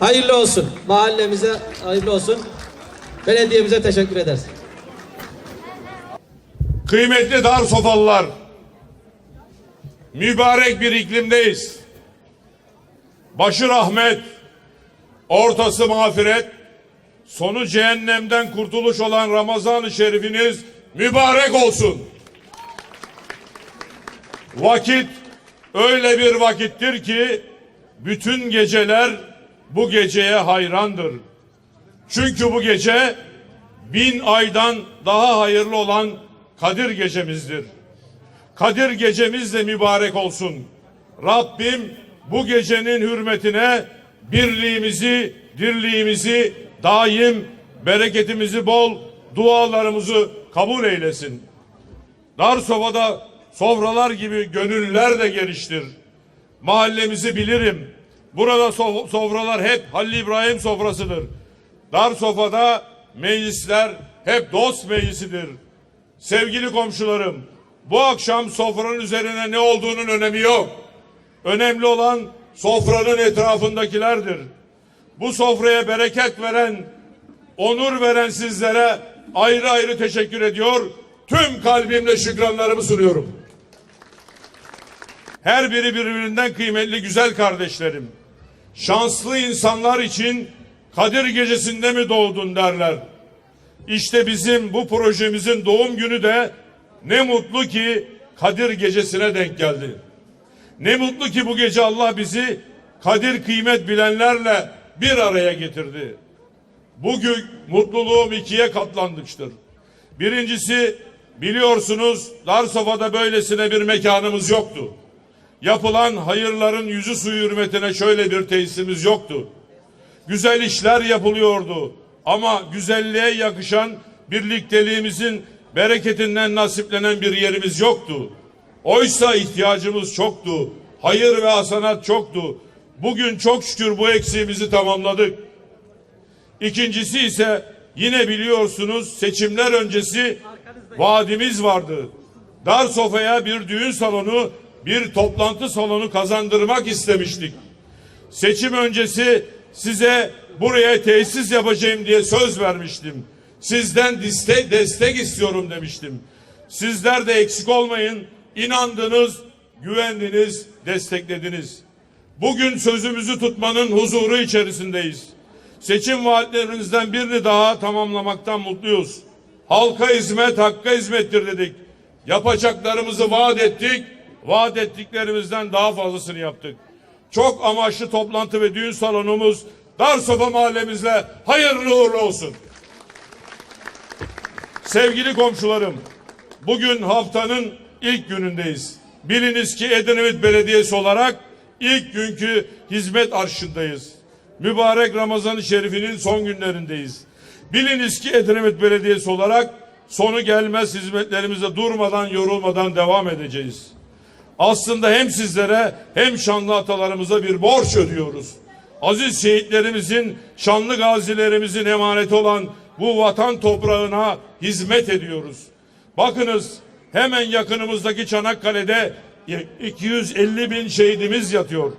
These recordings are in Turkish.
Hayırlı olsun. Mahallemize hayırlı olsun. Belediyemize teşekkür ederiz. Kıymetli dar sofalılar, mübarek bir iklimdeyiz. Başı rahmet, ortası mağfiret, sonu cehennemden kurtuluş olan Ramazan-ı Şerifiniz mübarek olsun. Vakit öyle bir vakittir ki bütün geceler bu geceye hayrandır. Çünkü bu gece bin aydan daha hayırlı olan Kadir gecemizdir. Kadir gecemiz de mübarek olsun. Rabbim bu gecenin hürmetine birliğimizi, dirliğimizi daim, bereketimizi bol, dualarımızı kabul eylesin. Dar sofada sofralar gibi gönüller de geliştir. Mahallemizi bilirim. Burada sof- sofralar hep Halil İbrahim sofrasıdır. Dar sofada meclisler hep dost meclisidir. Sevgili komşularım, bu akşam sofranın üzerine ne olduğunun önemi yok. Önemli olan sofranın etrafındakilerdir. Bu sofraya bereket veren, onur veren sizlere ayrı ayrı teşekkür ediyor. Tüm kalbimle şükranlarımı sunuyorum. Her biri birbirinden kıymetli güzel kardeşlerim. Şanslı insanlar için Kadir gecesinde mi doğdun derler. İşte bizim bu projemizin doğum günü de ne mutlu ki Kadir gecesine denk geldi. Ne mutlu ki bu gece Allah bizi kadir kıymet bilenlerle bir araya getirdi. Bugün mutluluğum ikiye katlanmıştır. Birincisi biliyorsunuz Darsofa'da böylesine bir mekanımız yoktu. Yapılan hayırların yüzü suyu hürmetine şöyle bir tesisimiz yoktu. Güzel işler yapılıyordu. Ama güzelliğe yakışan birlikteliğimizin bereketinden nasiplenen bir yerimiz yoktu. Oysa ihtiyacımız çoktu. Hayır ve hasanat çoktu. Bugün çok şükür bu eksiğimizi tamamladık. İkincisi ise yine biliyorsunuz seçimler öncesi vaadimiz vardı. Dar sofaya bir düğün salonu, bir toplantı salonu kazandırmak istemiştik. Seçim öncesi size buraya tesis yapacağım diye söz vermiştim. Sizden destek, destek istiyorum demiştim. Sizler de eksik olmayın. İnandınız, güvendiniz, desteklediniz. Bugün sözümüzü tutmanın huzuru içerisindeyiz. Seçim vaatlerimizden birini daha tamamlamaktan mutluyuz. Halka hizmet, hakka hizmettir dedik. Yapacaklarımızı vaat ettik. Vaat ettiklerimizden daha fazlasını yaptık. Çok amaçlı toplantı ve düğün salonumuz Darsofa mahallemizle hayırlı uğurlu olsun. Sevgili komşularım, bugün haftanın ilk günündeyiz. Biliniz ki Edirne Belediyesi olarak ilk günkü hizmet arşındayız. Mübarek Ramazan-ı Şerif'inin son günlerindeyiz. Biliniz ki Edirne Belediyesi olarak sonu gelmez hizmetlerimize durmadan, yorulmadan devam edeceğiz. Aslında hem sizlere hem şanlı atalarımıza bir borç ödüyoruz. Aziz şehitlerimizin, şanlı gazilerimizin emaneti olan bu vatan toprağına hizmet ediyoruz. Bakınız hemen yakınımızdaki Çanakkale'de 250 bin şehidimiz yatıyor.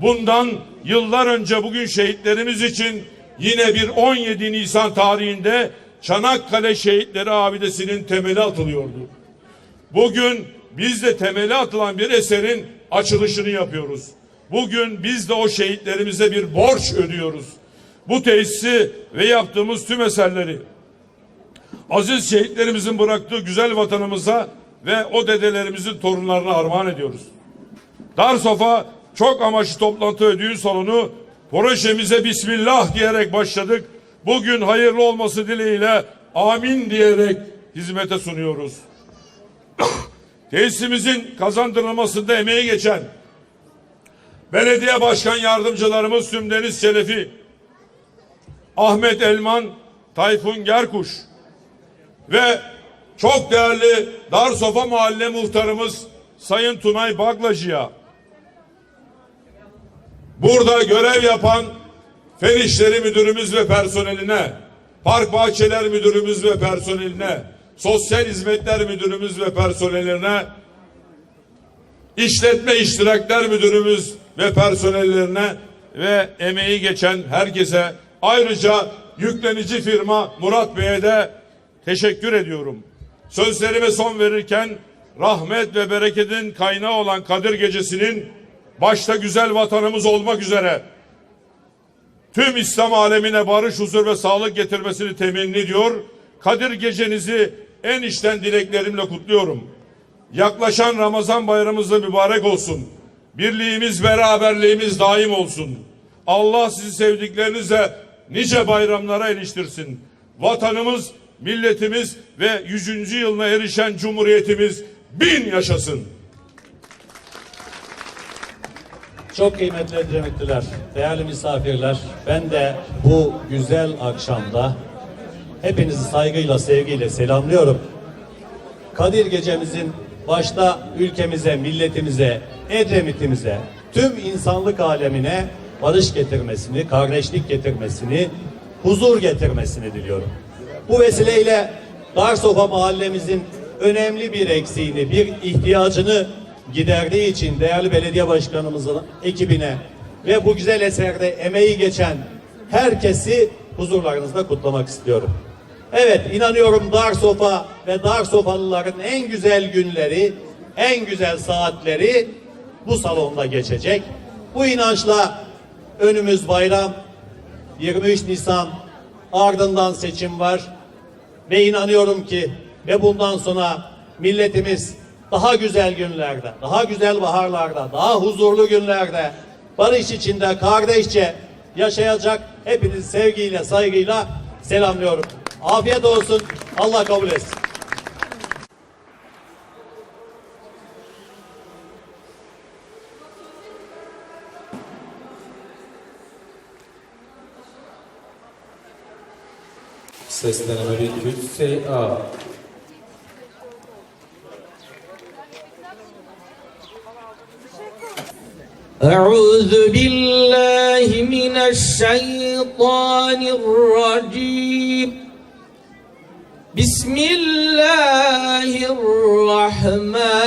Bundan yıllar önce bugün şehitlerimiz için yine bir 17 Nisan tarihinde Çanakkale Şehitleri Abidesi'nin temeli atılıyordu. Bugün biz de temeli atılan bir eserin açılışını yapıyoruz. Bugün biz de o şehitlerimize bir borç ödüyoruz. Bu tesisi ve yaptığımız tüm eserleri aziz şehitlerimizin bıraktığı güzel vatanımıza ve o dedelerimizin torunlarına armağan ediyoruz. Darsofa çok amaçlı toplantı düğün salonu projemize Bismillah diyerek başladık. Bugün hayırlı olması dileğiyle amin diyerek hizmete sunuyoruz. Tesisimizin kazandırılmasında emeği geçen belediye başkan yardımcılarımız Sümdeniz Çelefi, Ahmet Elman, Tayfun Gerkuş ve çok değerli Darsofa Mahalle Muhtarımız Sayın Tunay Baglacı'ya burada görev yapan Fen İşleri Müdürümüz ve personeline, Park Bahçeler Müdürümüz ve personeline, Sosyal Hizmetler Müdürümüz ve personeline, İşletme İştirakler Müdürümüz ve personellerine ve emeği geçen herkese ayrıca yüklenici firma Murat Bey'e de teşekkür ediyorum. Sözlerime son verirken rahmet ve bereketin kaynağı olan Kadir Gecesi'nin başta güzel vatanımız olmak üzere tüm İslam alemine barış, huzur ve sağlık getirmesini temenni ediyor. Kadir Gecenizi en içten dileklerimle kutluyorum. Yaklaşan Ramazan bayramımız da mübarek olsun. Birliğimiz, beraberliğimiz daim olsun. Allah sizi sevdiklerinizle nice bayramlara eriştirsin. Vatanımız, milletimiz ve 100. yılına erişen cumhuriyetimiz bin yaşasın. Çok kıymetli Edremitliler, değerli misafirler, ben de bu güzel akşamda hepinizi saygıyla, sevgiyle selamlıyorum. Kadir gecemizin başta ülkemize, milletimize, Edremit'imize, tüm insanlık alemine barış getirmesini, kardeşlik getirmesini, huzur getirmesini diliyorum. Bu vesileyle Darsofa mahallemizin önemli bir eksiğini, bir ihtiyacını giderdiği için değerli belediye başkanımızın ekibine ve bu güzel eserde emeği geçen herkesi huzurlarınızda kutlamak istiyorum. Evet inanıyorum Darsofa ve Darsofalıların en güzel günleri, en güzel saatleri bu salonda geçecek. Bu inançla önümüz bayram, 23 Nisan ardından seçim var ve inanıyorum ki ve bundan sonra milletimiz daha güzel günlerde, daha güzel baharlarda, daha huzurlu günlerde barış içinde kardeşçe yaşayacak. Hepinizi sevgiyle, saygıyla selamlıyorum. Afiyet olsun. Allah kabul etsin. Sesleneme 1 SA. أعوذ بالله من الشيطان الرجيم بسم الله الرحمن